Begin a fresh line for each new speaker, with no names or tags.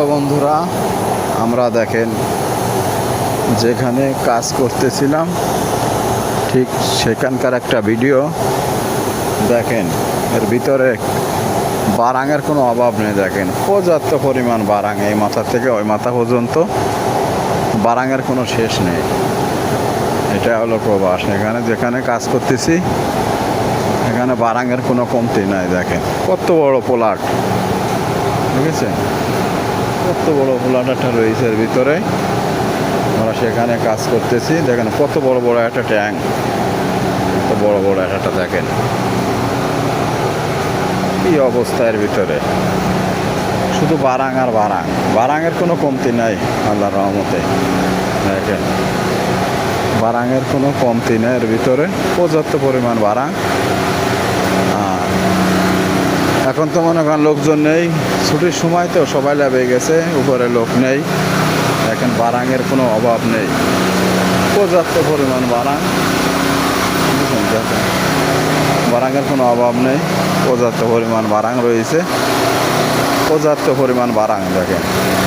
Hello বন্ধুরা, আমরা দেখেন যেখানে কাজ করতেছিলাম, ঠিক সেখানকার একটা ভিডিও দেখেন, এর ভিতরে বারাঙের কোনো অভাব নেই, দেখেন। পর্যাপ্ত পরিমাণ বারাং এই মাথা থেকে ওই মাথা পর্যন্ত। বারাঙের কোনো শেষ নেই। এটা হলো প্রবাস। এখানে যেখানে কাজ করতেছি, এখানে বারাঙের কোনো কমতি নাই, দেখেন। কত বড় পোলাট, ঠিক আছে? কত বড় পোলাট একটা রয়েছে এর ভিতরে। আমরা সেখানে কাজ করতেছি। দেখেন কত বড় বড় একটা ট্যাঙ্ক। কত বড় বড় একটা দেখেন। কি অবস্থা এর ভিতরে। শুধু বারাং আর বারাং। বারাঙের কোনো কমতি নাই, আল্লাহর রহমতে। দেখেন। বারাঙের কোনো কমতি নাই এর ভিতরে। পর্যাপ্ত পরিমাণ বারাং। এখন তো মনে করেন লোকজন নেই। ছুটির সময় তো সবাই লাভে গেছে, উপরে লোক নেই। এখন বারাঙের কোনো অভাব নেই। পর্যাপ্ত পরিমাণ বারাং। বারাঙের কোনো অভাব নেই। পর্যাপ্ত পরিমাণ বারাং রয়েছে। পর্যাপ্ত পরিমাণ বারাং দেখেন।